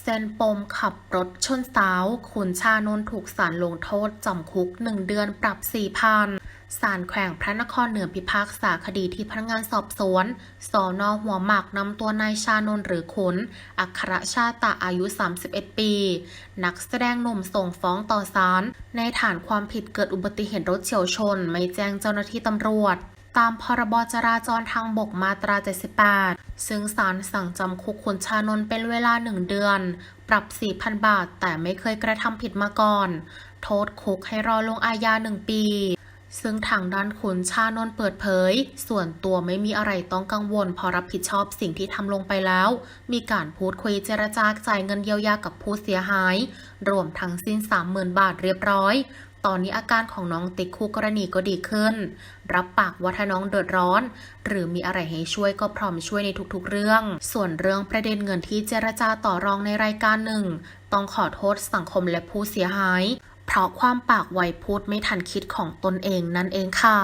เซนปมขับรถชนสาวขุนชานนถูกศาลลงโทษจำคุก1เดือนปรับ4,000ศาลแขวงพระนครเหนือพิพากษาคดีที่พนักงานสอบสวนสอนอหัวหมากนำตัวนายชานนหรือขุน อัครชาตะอายุ 31 ปี นักแสดงหนุ่มส่งฟ้องต่อศาลในฐานความผิดเกิดอุบัติเหตุรถเฉียวชน ไม่แจ้งเจ้าหน้าที่ตำรวจ ตามพรบจราจรทางบกมาตรา 78 ซึ่งศาลสั่งจำคุกขุนชานนท์เป็นเวลา1เดือน ปรับ 4,000 บาท แต่ไม่เคยกระทำผิดมาก่อน โทษคุกให้รอลงอาญา1ปี ซึ่งทางด้านขุนชานนท์เปิดเผย ส่วนตัวไม่มีอะไรต้องกังวลพอรับผิดชอบสิ่งที่ทำลงไปแล้ว มีการพูดคุยเจรจาจ่ายเงินเยียวยากับผู้เสียหาย รวมทั้งสิ้น 30,000 บาทเรียบร้อย ตอนนี้อาการของน้องติ๊กคู่กรณีก็ดีขึ้น รับปากว่าถ้าน้องเดือดร้อน หรือมีอะไรให้ช่วยก็พร้อมช่วยในทุกๆเรื่อง ส่วนเรื่องประเด็นเงินที่เจรจาต่อรองในรายการหนึ่ง ต้องขอโทษสังคมและผู้เสียหาย เพราะความปากไวพูดไม่ทันคิดของตนเองนั่นเองค่ะ